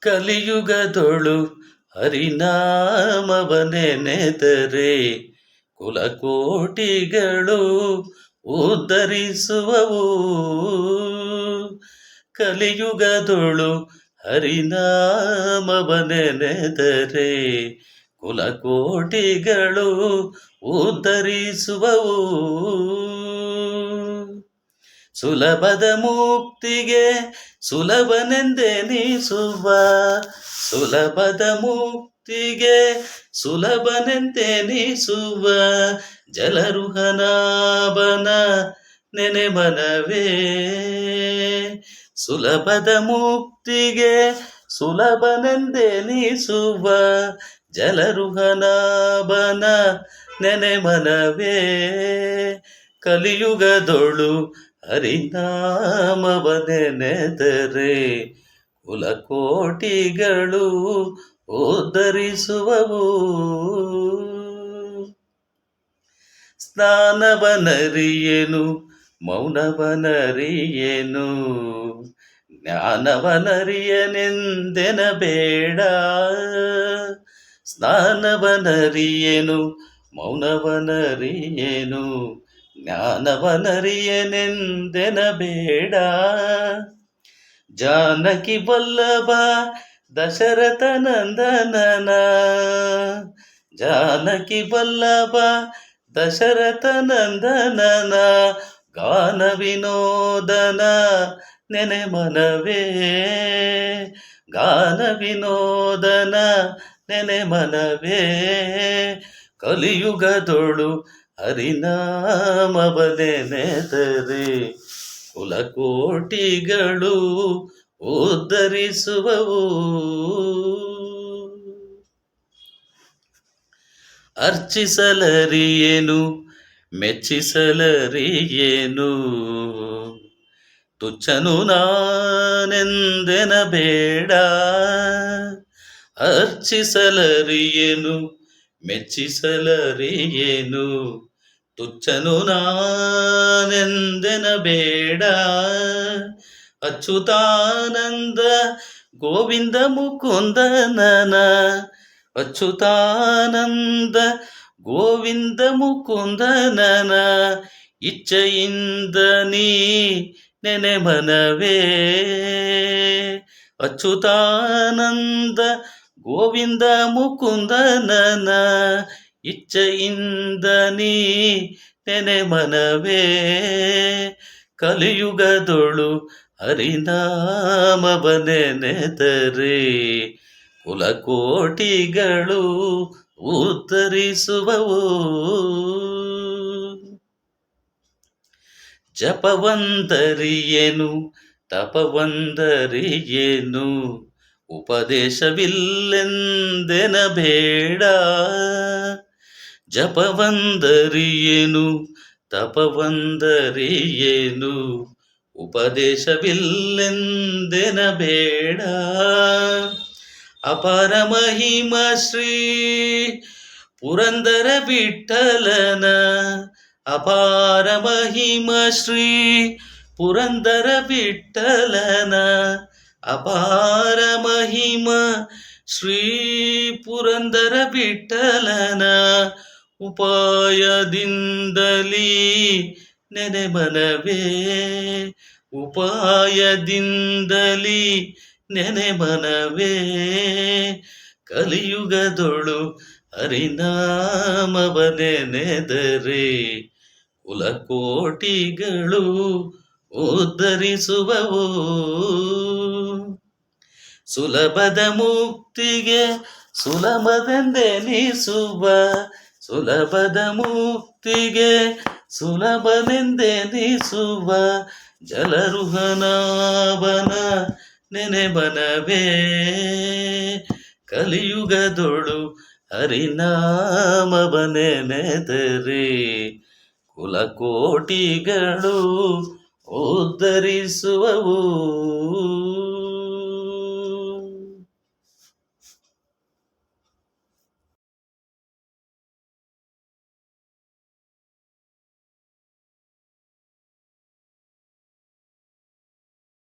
ಕಲಿಯುಗದೊಳು ಹರಿನಾಮವನೆನೆದರೆ ಕುಲಕೋಟಿಗಳು ಉದ್ಧರಿಸುವವು. ಕಲಿಯುಗದೊಳು ಹರಿನಾಮವನೆನೆದರೆ ಕುಲಕೋಟಿಗಳು ಉದ್ಧರಿಸುವವು. ಸುಲಭದ ಮುಕ್ತಿಗೆ ಸುಲಭನೆಂದೆನಿಸುವ ಸುಲಭದ ಮುಕ್ತಿಗೆ ಸುಲಭನೆಂದೆನಿಸುವ ಜಲರುಹನಾಭನ ನೆನೆ ಮನವೇ ಸುಲಭದ ಮುಕ್ತಿಗೆ ಸುಲಭನೆಂದೆನಿಸುವ ಜಲರುಹನಾಭನ ನೆನೆ ಮನವೇ ಕಲಿಯುಗದೊಳು ಹರಿನಾಮವನೆನೆದರೆ ಕುಲಕೋಟಿಗಳು ಉದ್ಧರಿಸುವವು ಸ್ನಾನವನರಿಯೇನು ಮೌನವನರಿಯೇನು ಜ್ಞಾನವನರಿಯನೆಂದೆನಬೇಡ. ಸ್ನಾನವನರಿಯೇನು ಮೌನವನರಿಯೇನು ಜ್ಞಾನವನರಿಯನೆಂದೆನ ಬೇಡ ಜಾನಕಿ ವಲ್ಲಭ ದಶರಥ ನಂದನನ ಜಾನಕಿ ವಲ್ಲಭ ದಶರಥ ನಂದನನ ಗಾನ ವಿನೋದನ ನೆನೆ ಮನವೇ. ಗಾನ ವಿನೋದನ ನೆನೆ ಮನವೇ. ಕಲಿಯುಗದೊಳು ಹರಿನಾಮವನೆನೆದರೆ ಕುಲಕೋಟಿಗಳು ಉದ್ಧರಿಸುವವು. ಅರ್ಚಿಸಲರಿಯೇನು? ಮೆಚ್ಚಿಸಲರಿಯೇನು? ತುಚ್ಚನು ನಾನೆಂದೆನಬೇಡ. ಅರ್ಚಿಸಲರಿಯೇನು? ಮೆಚ್ಚಿಸಲರಿಯೇನು? ತುಚ್ಚನು ನಾನೆಂದೆನ ಬೇಡ ಅಚ್ಯುತಾನಂದ ಗೋವಿಂದ ಮುಕುಂದನನ ಅಚ್ಯುತಾನಂದ ಗೋವಿಂದ ಮುಕುಂದನನ ಇಚ್ಛೆಯಿಂದ ನೀ ನೆನೆ ಮನವೇ ಅಚ್ಯುತಾನಂದ ಗೋವಿಂದ ಮುಕುಂದನನ ಇಚ್ಛೆಯಿಂದ ನೀ ನೆನೆ ಮನವೇ ಕಲಿಯುಗದೊಳು ಹರಿನಾಮವನೆನೆದರೆ ಕುಲಕೋಟಿಗಳು ಉತ್ತರಿಸುವವು. ಜಪವಂದರಿಯೇನು ತಪವಂದರಿಯೇನು ಉಪದೇಶವಿಲ್ಲೆಂದೆನ ಬೇಡ ಜಪವಂದರಿಯೇನು? ತಪವಂದರಿಯೇನು? ಉಪದೇಶವಿಲ್ಲೆಂದೆನಬೇಡ. ಅಪಾರ ಮಹಿಮ ಶ್ರೀ ಪುರಂದರ ವಿಠಲನ. ಅಪಾರ ಮಹಿಮ ಶ್ರೀ ಪುರಂದರ ವಿಠಲನ. ಅಪಾರ ಮಹಿಮ ಶ್ರೀ ಪುರಂದರ ವಿಠಲನ. ಉಪಾಯದಿಂದಲೀ ಉಪಾಯದಿಂದಲೀ ನೆನೆ ಮನವೇ ಕಲಿಯುಗದೊಳು ಹರಿನಾಮವನೆದರೆ ಕುಲಕೋಟಿಗಳು ಉದ್ಧರಿಸುವವು. ಸುಲಭದ ಮುಕ್ತಿಗೆ ಸುಲಭದೆಂದೆನಿಸುವ ಸುಲಭದ ಮುಕ್ತಿಗೆ ಸುಲಭನೆಂದೆನಿಸುವ ಜಲರುಹನಾಭನ ನೆನೆ ಮನವೇ ಕಲಿಯುಗದೊಳು ಹರಿನಾಮವನೆನೆದರೆ ಕುಲಕೋಟಿಗಳು ಉದ್ಧರಿಸುವವು.